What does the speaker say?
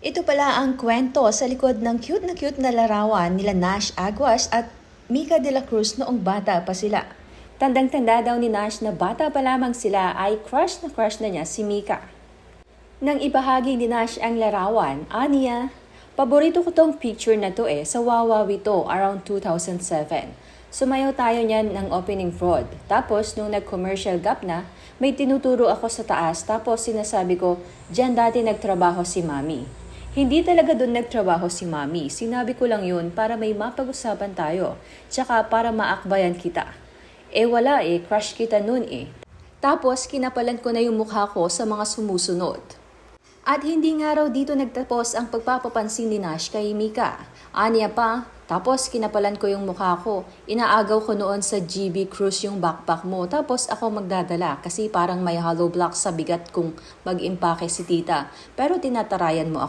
Ito pala ang kwento sa likod ng cute na cute na larawan nila Nash Aguas at Mika de la Cruz noong bata pa sila. Tandang-tanda daw ni Nash na bata pa lamang sila ay crush na crush na niya si Mika. Nang ibahagi ni Nash ang larawan, aniya, paborito ko tong picture na to eh, sa Wawawi to, around 2007. Sumayaw tayo niyan ng opening fraud. Tapos, nung nag-commercial gap na, may tinuturo ako sa taas, tapos sinasabi ko, dyan dati nagtrabaho si Mami. Hindi talaga doon nagtrabaho si Mami. Sinabi ko lang yun para may mapag-usapan tayo. Tsaka para maakbayan kita. Eh wala eh, crush kita noon eh. Tapos kinapalan ko na yung mukha ko sa mga sumusunod. At hindi nga raw dito nagtapos ang pagpapapansin ni Nash kay Mika. Aniya pa, tapos kinapalan ko yung mukha ko. Inaagaw ko noon sa GB Cruise yung backpack mo. Tapos ako magdadala kasi parang may hollow block sa bigat kung mag-impake si tita. Pero tinatarayan mo ako.